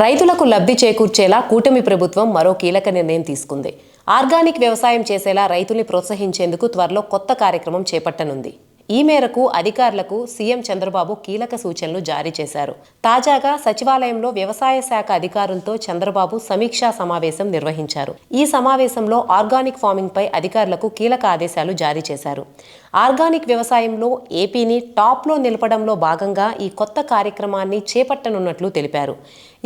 రైతులకు లబ్ధి చేకూర్చేలా కూటమి ప్రభుత్వం మరో కీలక నిర్ణయం తీసుకుంది. ఆర్గానిక్ వ్యవసాయం చేసేలా రైతుల్ని ప్రోత్సహించేందుకు త్వరలో కొత్త కార్యక్రమం చేపట్టనుంది. ఈ మేరకు అధికారులకు సీఎం చంద్రబాబు కీలక సూచనలు జారీ చేశారు. తాజాగా సచివాలయంలో వ్యవసాయ శాఖ అధికారులతో చంద్రబాబు సమీక్షా సమావేశం నిర్వహించారు. ఈ సమావేశంలో ఆర్గానిక్ ఫార్మింగ్ పై అధికారులకు కీలక ఆదేశాలు జారీ చేశారు. ఆర్గానిక్ వ్యవసాయంలో ఏపీని టాప్లో నిలపడంలో భాగంగా ఈ కొత్త కార్యక్రమాన్ని చేపట్టనున్నట్లు తెలిపారు.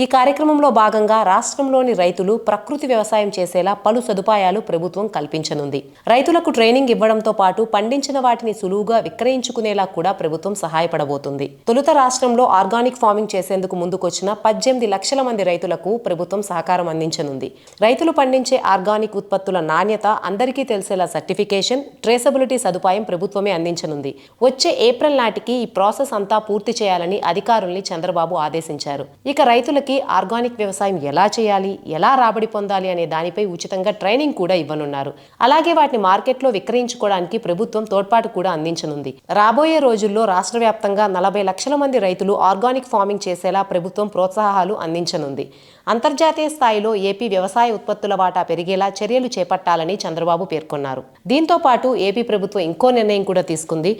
ఈ కార్యక్రమంలో భాగంగా రాష్ట్రంలోని రైతులు ప్రకృతి వ్యవసాయం చేసేలా పలు సదుపాయాలు ప్రభుత్వం కల్పించనుంది. రైతులకు ట్రైనింగ్ ఇవ్వడంతో పాటు పండించిన వాటిని సులువుగా విక్రయించుకునేలా కూడా ప్రభుత్వం సహాయపడబోతుంది. తొలుత రాష్ట్రంలో ఆర్గానిక్ ఫార్మింగ్ చేసేందుకు ముందుకొచ్చిన పద్దెనిమిది లక్షల మంది రైతులకు ప్రభుత్వం సహకారం అందించనుంది. రైతులు పండించే ఆర్గానిక్ ఉత్పత్తుల నాణ్యత అందరికీ తెలిసేలా సర్టిఫికేషన్ ట్రేసబిలిటీ సదుపాయం ప్రభుత్వమే అందించనుంది. వచ్చే ఏప్రిల్ నాటికి ఈ ప్రాసెస్ అంతా పూర్తి చేయాలని అధికారుల్ని చంద్రబాబు ఆదేశించారు. ఇక రైతులకి ఆర్గానిక్ వ్యవసాయం ఎలా చేయాలి ఎలా రాబడి పొందాలి అనే దానిపై ఉచితంగా ట్రైనింగ్ కూడా ఇవ్వనున్నారు. అలాగే వాటిని మార్కెట్లో విక్రయించుకోవడానికి ప్రభుత్వం తోడ్పాటు కూడా అందించనుంది. రాబోయే రోజుల్లో రాష్ట్ర వ్యాప్తంగా నలభై లక్షల మంది రైతులు ఆర్గానిక్ ఫార్మింగ్ చేసేలా ప్రభుత్వం ప్రోత్సాహాలు అందించనుంది. అంతర్జాతీయ స్థాయిలో ఏపీ వ్యవసాయ ఉత్పత్తుల వాటా పెరిగేలా చర్యలు చేపట్టాలని చంద్రబాబు పేర్కొన్నారు. దీంతో పాటు ఏపీ ప్రభుత్వం ఇంకో నిర్ణయం కూడా తీసుకుంది.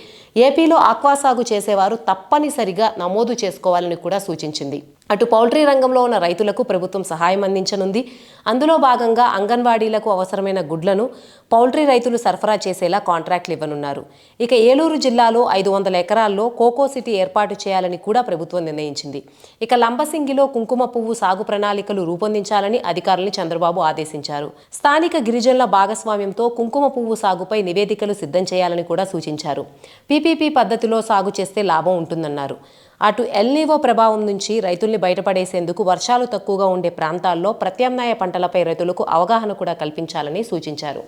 ఏపీలో ఆక్వా సాగు చేసేవారు తప్పనిసరిగా నమోదు చేసుకోవాలని కూడా సూచించింది. అటు పౌల్ట్రీ రంగంలో ఉన్న రైతులకు ప్రభుత్వం సహాయం అందించనుంది. అందులో భాగంగా అంగన్వాడీలకు అవసరమైన గుడ్లను పౌల్ట్రీ రైతులు సరఫరా చేసేలా కాంట్రాక్ట్లు ఇవ్వనున్నారు. ఇక ఏలూరు జిల్లాలో ఐదు వందల ఎకరాల్లో కోకో సిటీ ఏర్పాటు చేయాలని కూడా ప్రభుత్వం నిర్ణయించింది. ఇక లంబసింగిలో కుంకుమ పువ్వు సాగు ప్రణాళికలు రూపొందించాలని అధికారుల్ని చంద్రబాబు ఆదేశించారు. స్థానిక గిరిజనుల భాగస్వామ్యంతో కుంకుమ పువ్వు సాగుపై నివేదికలు సిద్ధం చేయాలని కూడా సూచించారు. పీపీపీ పద్ధతిలో సాగు చేస్తే లాభం ఉంటుందన్నారు. అటు ఎల్నీవో ప్రభావం నుంచి రైతుల్ని బయటపడేసేందుకు వర్షాలు తక్కువగా ఉండే ప్రాంతాల్లో ప్రత్యామ్నాయ పంటలపై రైతులకు అవగాహన కూడా కల్పించాలని సూచించారు.